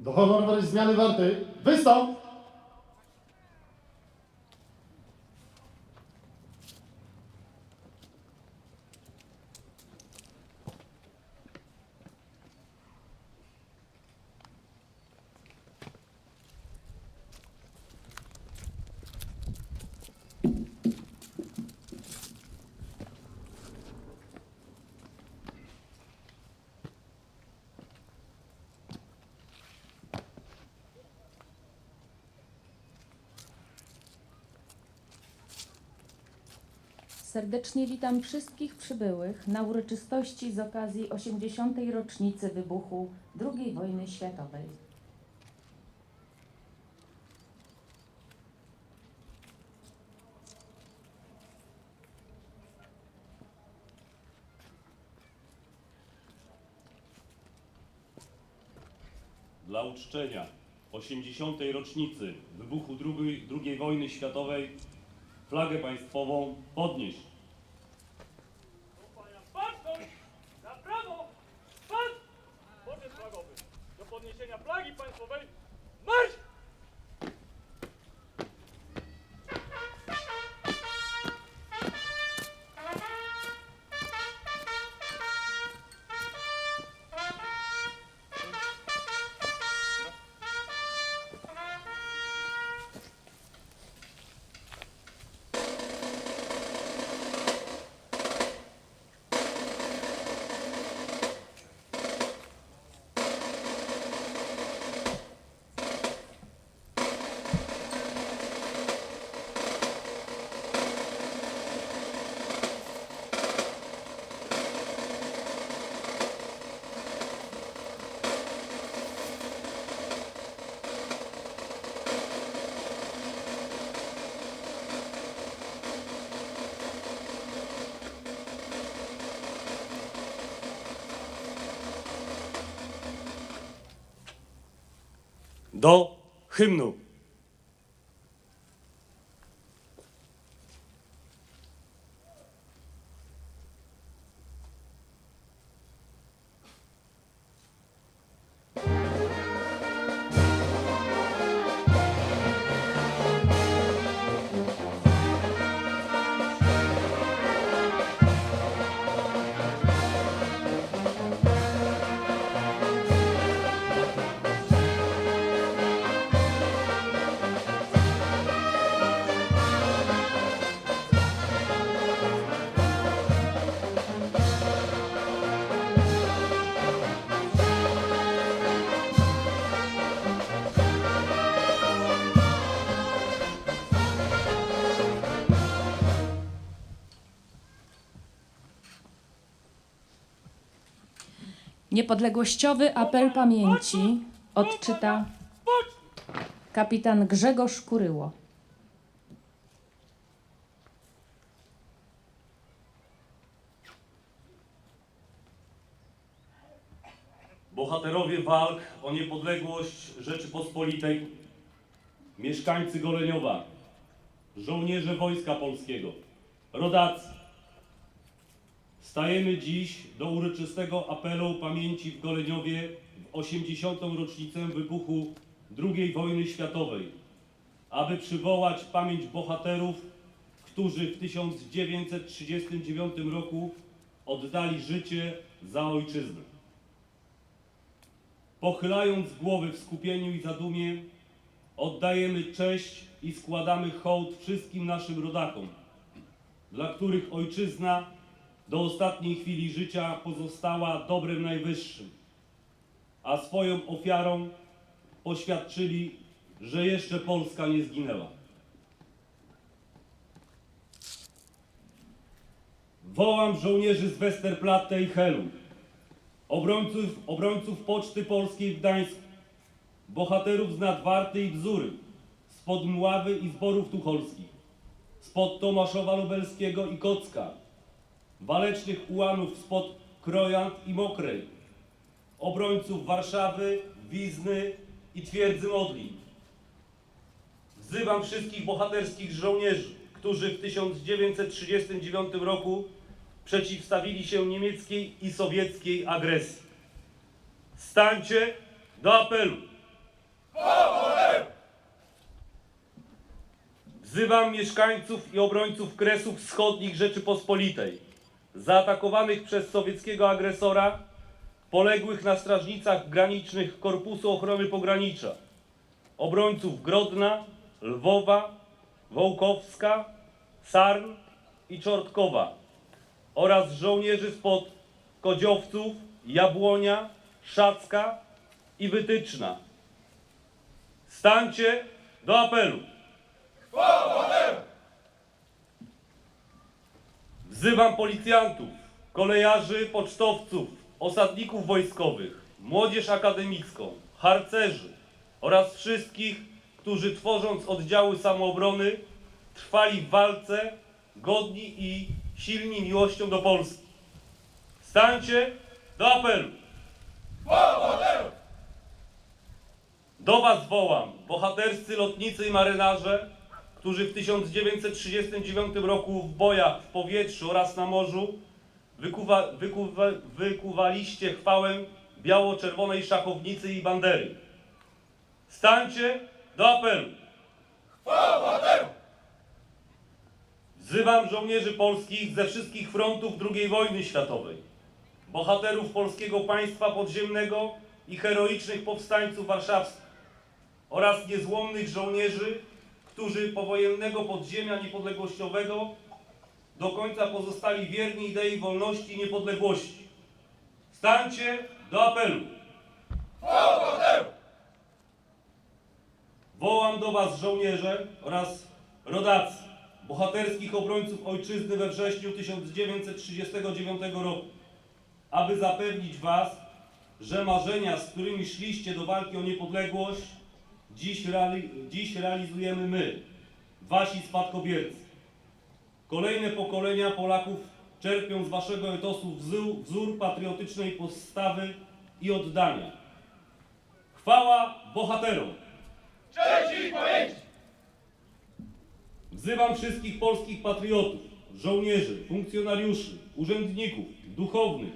Do honorowej zmiany warty. Wystąp! Serdecznie witam wszystkich przybyłych na uroczystości z okazji 80. rocznicy wybuchu II wojny światowej. Dla uczczenia 80. rocznicy wybuchu II, II wojny światowej flagę państwową podnieść. Do hymnu. Niepodległościowy apel pamięci odczyta kapitan Grzegorz Kuryło. Bohaterowie walk o niepodległość Rzeczypospolitej, mieszkańcy Goleniowa, żołnierze Wojska Polskiego, rodacy. Stajemy dziś do uroczystego apelu pamięci w Goleniowie w 80. rocznicę wybuchu II wojny światowej, aby przywołać pamięć bohaterów, którzy w 1939 roku oddali życie za ojczyznę. Pochylając głowy w skupieniu i zadumie, oddajemy cześć i składamy hołd wszystkim naszym rodakom, dla których ojczyzna do ostatniej chwili życia pozostała dobrem najwyższym, a swoją ofiarą poświadczyli, że jeszcze Polska nie zginęła. Wołam żołnierzy z Westerplatte i Helu, obrońców, obrońców Poczty Polskiej w Gdańsku, bohaterów z Nadwarty i Bzury, spod Mławy i Zborów Tucholskich, spod Tomaszowa Lubelskiego i Kocka, walecznych ułanów spod Krojant i Mokrej, obrońców Warszawy, Wizny i Twierdzy Modlin. Wzywam wszystkich bohaterskich żołnierzy, którzy w 1939 roku przeciwstawili się niemieckiej i sowieckiej agresji. Stańcie do apelu. Wzywam mieszkańców i obrońców Kresów Wschodnich Rzeczypospolitej zaatakowanych przez sowieckiego agresora, poległych na strażnicach granicznych Korpusu Ochrony Pogranicza, obrońców Grodna, Lwowa, Wołkowska, Sarn i Czortkowa oraz żołnierzy spod Kodziowców, Jabłonia, Szacka i Wytyczna. Stańcie do apelu. Wzywam policjantów, kolejarzy, pocztowców, osadników wojskowych, młodzież akademicką, harcerzy oraz wszystkich, którzy tworząc oddziały samoobrony trwali w walce godni i silni miłością do Polski. Stańcie do apelu. Do Was wołam, bohaterscy lotnicy i marynarze, którzy w 1939 roku w bojach w powietrzu oraz na morzu wykuwa, wykuwa, wykuwaliście chwałę biało-czerwonej szachownicy i bandery. Stańcie do apelu. Wzywam żołnierzy polskich ze wszystkich frontów II wojny światowej, bohaterów polskiego państwa podziemnego i heroicznych powstańców warszawskich oraz niezłomnych żołnierzy, którzy powojennego podziemia niepodległościowego do końca pozostali wierni idei wolności i niepodległości. Stańcie do apelu. Wołam do Was żołnierze oraz rodacy, bohaterskich obrońców ojczyzny we wrześniu 1939 roku, aby zapewnić Was, że marzenia, z którymi szliście do walki o niepodległość, dziś, reali dziś realizujemy my, Wasi spadkobiercy. Kolejne pokolenia Polaków czerpią z Waszego etosu wzór, wzór patriotycznej postawy i oddania. Chwała bohaterom! Wzywam wszystkich polskich patriotów, żołnierzy, funkcjonariuszy, urzędników, duchownych,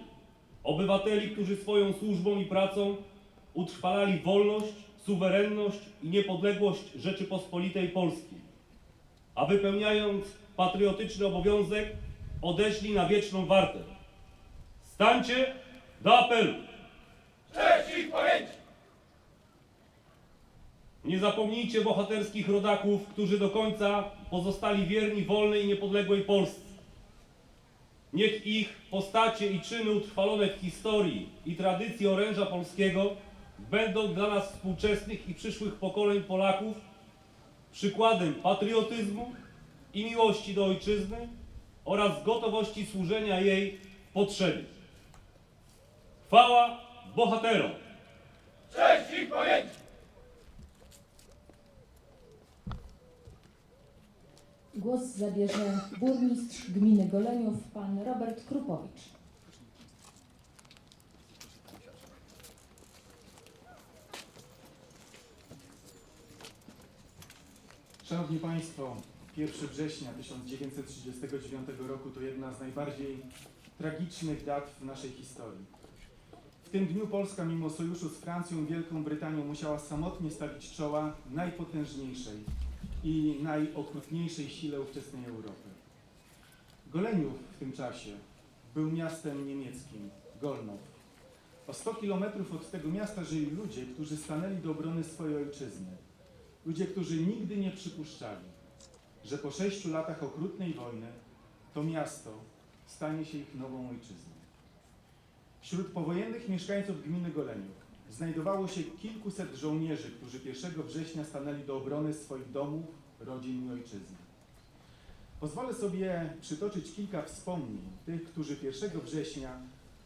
obywateli, którzy swoją służbą i pracą utrwalali wolność, suwerenność i niepodległość Rzeczypospolitej Polskiej, a wypełniając patriotyczny obowiązek odeszli na wieczną wartę. Stańcie do apelu! Nie zapomnijcie bohaterskich rodaków, którzy do końca pozostali wierni wolnej i niepodległej Polsce. Niech ich postacie i czyny utrwalone w historii i tradycji oręża polskiego będą dla nas współczesnych i przyszłych pokoleń Polaków przykładem patriotyzmu i miłości do ojczyzny oraz gotowości służenia jej potrzebie. Chwała bohaterom! Głos zabierze burmistrz gminy Goleniów, pan Robert Krupowicz. Szanowni Państwo, 1 września 1939 roku to jedna z najbardziej tragicznych dat w naszej historii. W tym dniu Polska, mimo sojuszu z Francją i Wielką Brytanią, musiała samotnie stawić czoła najpotężniejszej i najokrutniejszej sile ówczesnej Europy. Goleniów w tym czasie był miastem niemieckim, Golnow. O 100 kilometrów od tego miasta żyli ludzie, którzy stanęli do obrony swojej ojczyzny. Ludzie, którzy nigdy nie przypuszczali, że po sześciu latach okrutnej wojny to miasto stanie się ich nową ojczyzną. Wśród powojennych mieszkańców gminy Goleniów znajdowało się kilkuset żołnierzy, którzy 1 września stanęli do obrony swoich domów, rodzin i ojczyzny. Pozwolę sobie przytoczyć kilka wspomnień tych, którzy 1 września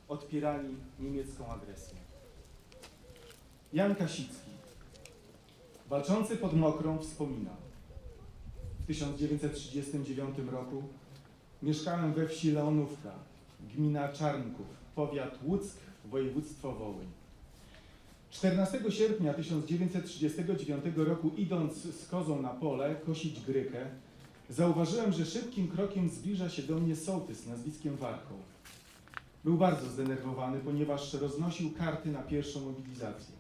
odpierali niemiecką agresję. Jan Kasicki, Walczący pod Mokrą wspomina. W 1939 roku mieszkałem we wsi Leonówka, gmina Czarnków, powiat Łuck, województwo Wołyń. 14 sierpnia 1939 roku, idąc z kozą na pole kosić grykę, zauważyłem, że szybkim krokiem zbliża się do mnie sołtys nazwiskiem Warchoł. Był bardzo zdenerwowany, ponieważ roznosił karty na pierwszą mobilizację.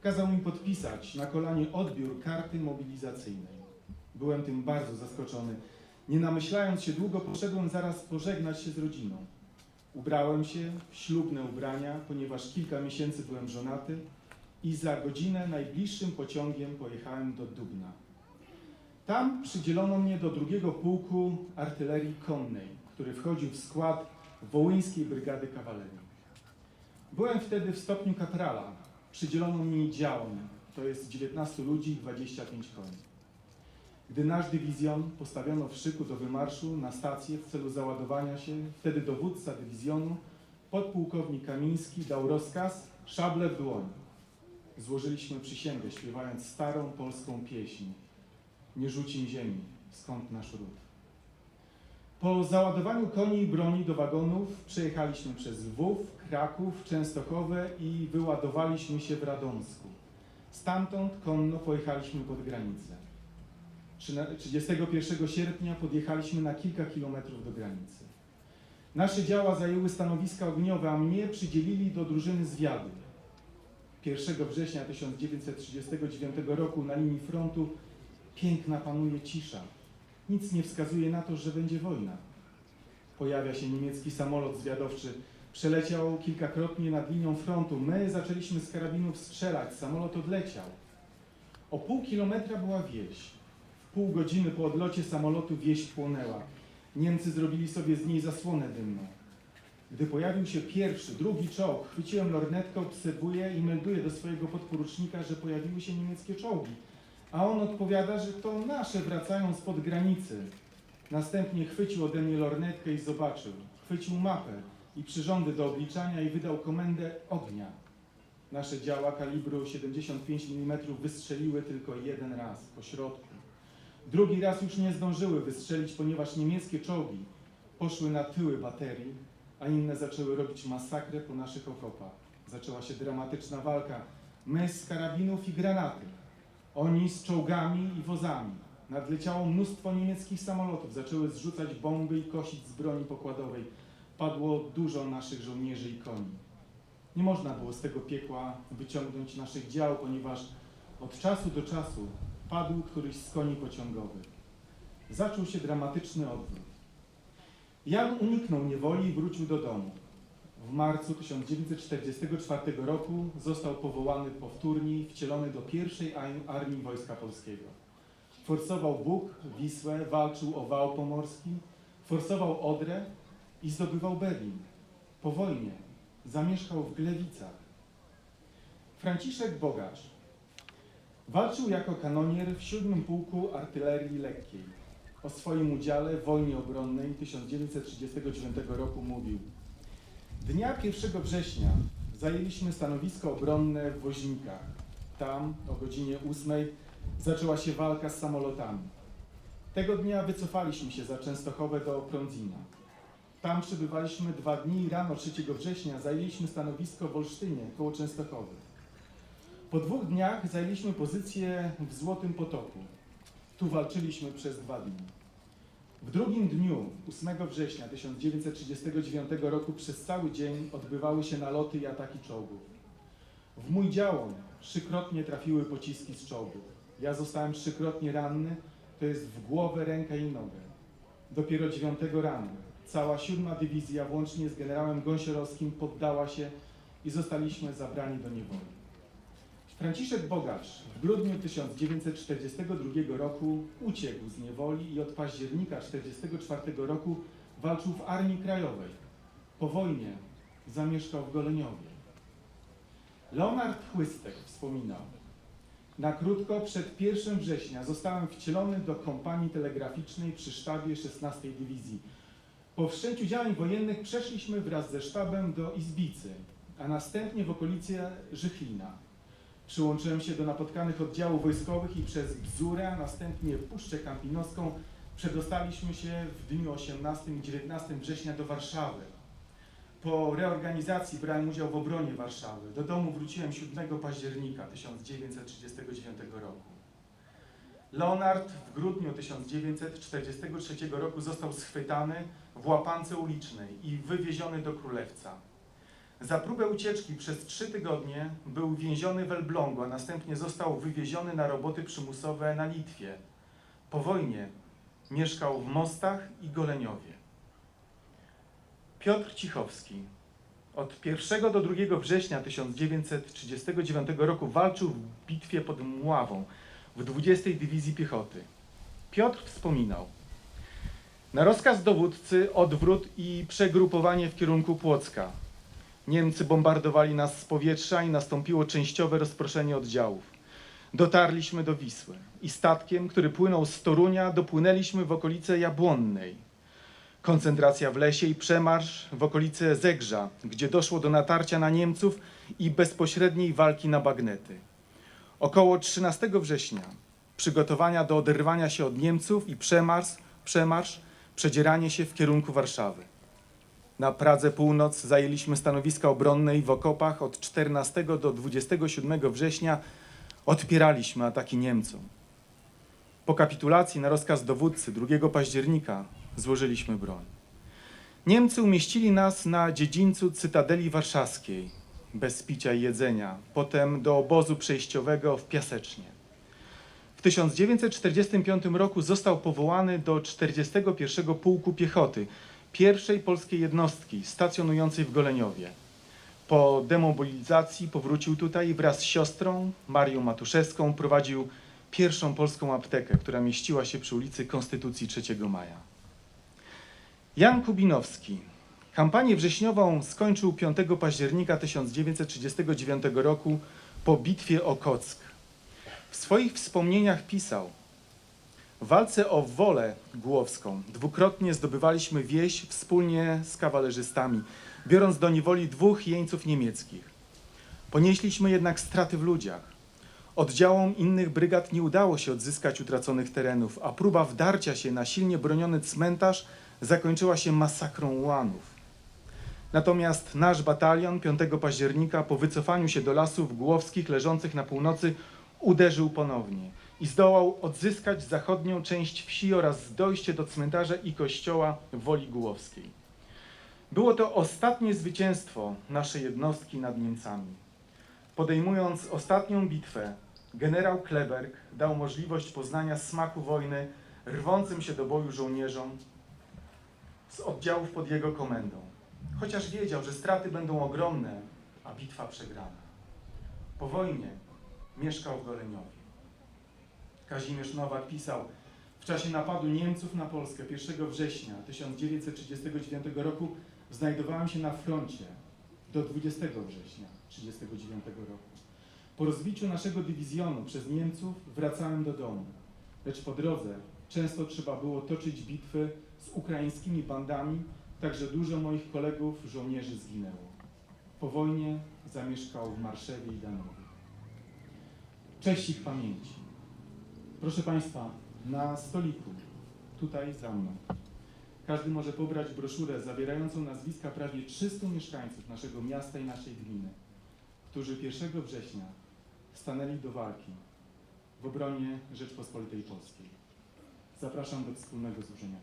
Kazał mi podpisać na kolanie odbiór karty mobilizacyjnej. Byłem tym bardzo zaskoczony. Nie namyślając się długo, poszedłem zaraz pożegnać się z rodziną. Ubrałem się w ślubne ubrania, ponieważ kilka miesięcy byłem żonaty i za godzinę najbliższym pociągiem pojechałem do Dubna. Tam przydzielono mnie do drugiego pułku artylerii konnej, który wchodził w skład Wołyńskiej Brygady Kawalerii. Byłem wtedy w stopniu kaprala. Przydzielono mi działon, to jest 19 ludzi i 25 koni. Gdy nasz dywizjon postawiono w szyku do wymarszu na stację w celu załadowania się, wtedy dowódca dywizjonu, podpułkownik Kamiński, dał rozkaz szable w dłoń. Złożyliśmy przysięgę, śpiewając starą polską pieśń. Nie rzucim ziemi, skąd nasz ród. Po załadowaniu koni i broni do wagonów przejechaliśmy przez Lwów, Kraków, Częstochowę i wyładowaliśmy się w Radomsku. Stamtąd konno pojechaliśmy pod granicę. Trzyna- 31 sierpnia podjechaliśmy na kilka kilometrów do granicy. Nasze działa zajęły stanowiska ogniowe, a mnie przydzielili do drużyny zwiadu. 1 września 1939 roku na linii frontu piękna panuje cisza. Nic nie wskazuje na to, że będzie wojna. Pojawia się niemiecki samolot zwiadowczy. Przeleciał kilkakrotnie nad linią frontu. My zaczęliśmy z karabinów strzelać. Samolot odleciał. O pół kilometra była wieś. W pół godziny po odlocie samolotu wieś płonęła. Niemcy zrobili sobie z niej zasłonę dymną. Gdy pojawił się pierwszy, drugi czołg, chwyciłem lornetkę, obserwuję i melduję do swojego podporucznika, że pojawiły się niemieckie czołgi. A on odpowiada, że to nasze wracają spod granicy. Następnie chwycił ode mnie lornetkę i zobaczył. Chwycił mapę i przyrządy do obliczania i wydał komendę ognia. Nasze działa kalibru 75 mm wystrzeliły tylko jeden raz po środku. Drugi raz już nie zdążyły wystrzelić, ponieważ niemieckie czołgi poszły na tyły baterii, a inne zaczęły robić masakrę po naszych okopach. Zaczęła się dramatyczna walka. My z karabinów i granaty. Oni z czołgami i wozami. Nadleciało mnóstwo niemieckich samolotów, zaczęły zrzucać bomby i kosić z broni pokładowej. Padło dużo naszych żołnierzy i koni. Nie można było z tego piekła wyciągnąć naszych dział, ponieważ od czasu do czasu padł któryś z koni pociągowych. Zaczął się dramatyczny odwrót. Jan uniknął niewoli i wrócił do domu. W marcu 1944 roku został powołany powtórnie i wcielony do pierwszej Armii Wojska Polskiego. Forsował Bóg, Wisłę, walczył o wał pomorski, forsował Odrę i zdobywał Berlin. Po wojnie zamieszkał w Glewicach. Franciszek Bogacz walczył jako kanonier w siódmym pułku artylerii lekkiej. O swoim udziale w wojnie obronnej 1939 roku mówił Dnia 1 września zajęliśmy stanowisko obronne w Woźnikach. Tam o godzinie 8 zaczęła się walka z samolotami. Tego dnia wycofaliśmy się za Częstochowę do Prądzina. Tam przebywaliśmy dwa dni i rano 3 września zajęliśmy stanowisko w Olsztynie koło Częstochowy. Po dwóch dniach zajęliśmy pozycję w Złotym Potoku. Tu walczyliśmy przez dwa dni. W drugim dniu, 8 września 1939 roku, przez cały dzień odbywały się naloty i ataki czołgów. W mój działon trzykrotnie trafiły pociski z czołgów. Ja zostałem trzykrotnie ranny, to jest w głowę, rękę i nogę. Dopiero 9 rano cała siódma dywizja, włącznie z generałem Gąsiorowskim, poddała się i zostaliśmy zabrani do niewoli. Franciszek Bogacz w grudniu 1942 roku uciekł z niewoli i od października 1944 roku walczył w Armii Krajowej. Po wojnie zamieszkał w Goleniowie. Leonard Chłystek wspominał, na krótko przed 1 września zostałem wcielony do kompanii telegraficznej przy sztabie 16 Dywizji. Po wszczęciu działań wojennych przeszliśmy wraz ze sztabem do Izbicy, a następnie w okolice Żychlina. Przyłączyłem się do napotkanych oddziałów wojskowych i przez Bzurę, następnie Puszczę Kampinoską przedostaliśmy się w dniu 18 i 19 września do Warszawy. Po reorganizacji brałem udział w obronie Warszawy. Do domu wróciłem 7 października 1939 roku. Leonard w grudniu 1943 roku został schwytany w łapance ulicznej i wywieziony do Królewca. Za próbę ucieczki przez trzy tygodnie był więziony w Elblągu, a następnie został wywieziony na roboty przymusowe na Litwie. Po wojnie mieszkał w Mostach i Goleniowie. Piotr Cichowski od 1 do 2 września 1939 roku walczył w bitwie pod Mławą w 20 Dywizji Piechoty. Piotr wspominał: Na rozkaz dowódcy odwrót i przegrupowanie w kierunku Płocka. Niemcy bombardowali nas z powietrza i nastąpiło częściowe rozproszenie oddziałów. Dotarliśmy do Wisły i statkiem, który płynął z Torunia, dopłynęliśmy w okolice Jabłonnej. Koncentracja w lesie i przemarsz w okolice Zegrza, gdzie doszło do natarcia na Niemców i bezpośredniej walki na bagnety. Około 13 września przygotowania do oderwania się od Niemców i przemarsz, przemarsz, przedzieranie się w kierunku Warszawy. Na Pradze Północ zajęliśmy stanowiska obronne i w okopach od 14 do 27 września odpieraliśmy ataki Niemcom. Po kapitulacji na rozkaz dowódcy 2 października złożyliśmy broń. Niemcy umieścili nas na dziedzińcu Cytadeli Warszawskiej, bez picia i jedzenia, potem do obozu przejściowego w Piasecznie. W 1945 roku został powołany do 41 Pułku Piechoty, pierwszej polskiej jednostki stacjonującej w Goleniowie. Po demobilizacji powrócił tutaj i wraz z siostrą Marią Matuszewską prowadził pierwszą polską aptekę, która mieściła się przy ulicy Konstytucji 3 Maja. Jan Kubinowski. Kampanię wrześniową skończył 5 października 1939 roku po bitwie o Kock. W swoich wspomnieniach pisał: W walce o wolę głowską dwukrotnie zdobywaliśmy wieś wspólnie z kawalerzystami, biorąc do niewoli dwóch jeńców niemieckich. Ponieśliśmy jednak straty w ludziach. Oddziałom innych brygad nie udało się odzyskać utraconych terenów, a próba wdarcia się na silnie broniony cmentarz zakończyła się masakrą ułanów. Natomiast nasz batalion 5 października po wycofaniu się do lasów głowskich leżących na północy uderzył ponownie i zdołał odzyskać zachodnią część wsi oraz dojście do cmentarza i kościoła Woli Głowskiej. Było to ostatnie zwycięstwo naszej jednostki nad Niemcami. Podejmując ostatnią bitwę, generał Kleberg dał możliwość poznania smaku wojny rwącym się do boju żołnierzom z oddziałów pod jego komendą. Chociaż wiedział, że straty będą ogromne, a bitwa przegrana. Po wojnie mieszkał w Goleniowie. Kazimierz Nowak pisał, w czasie napadu Niemców na Polskę 1 września 1939 roku znajdowałem się na froncie do 20 września 1939 roku. Po rozbiciu naszego dywizjonu przez Niemców wracałem do domu, lecz po drodze często trzeba było toczyć bitwy z ukraińskimi bandami, także dużo moich kolegów żołnierzy zginęło. Po wojnie zamieszkał w Marszewie i Danowie. Cześć ich pamięci. Proszę Państwa, na stoliku, tutaj za mną, każdy może pobrać broszurę zawierającą nazwiska prawie 300 mieszkańców naszego miasta i naszej gminy, którzy 1 września stanęli do walki w obronie Rzeczpospolitej Polskiej. Zapraszam do wspólnego złożenia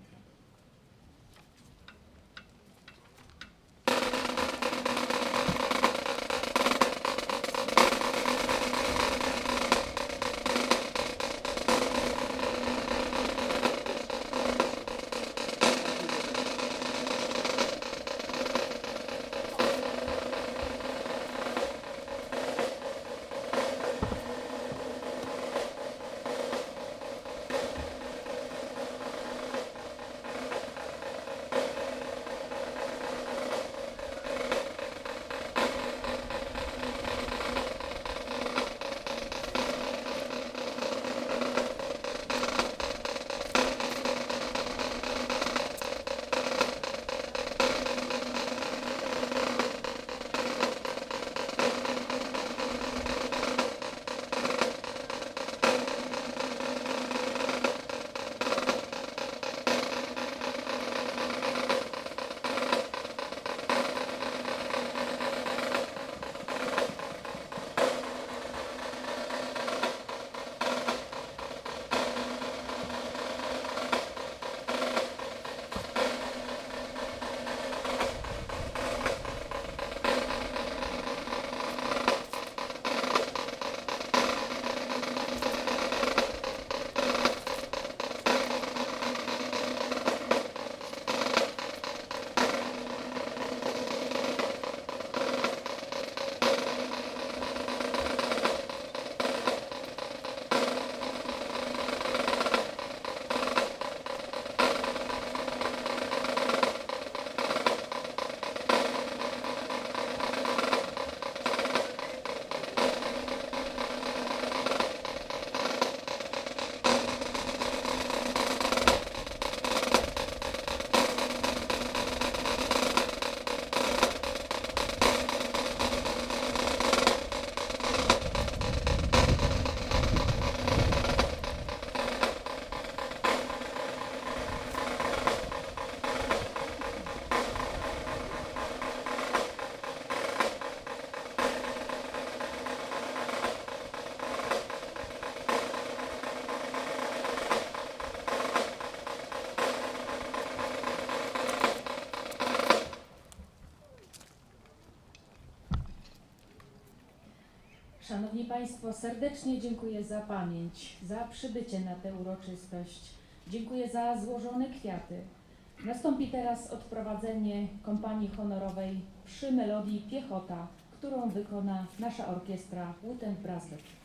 Szanowni Państwo, serdecznie dziękuję za pamięć, za przybycie na tę uroczystość. Dziękuję za złożone kwiaty. Nastąpi teraz odprowadzenie kompanii honorowej przy melodii Piechota, którą wykona nasza orkiestra Wooten Brassband.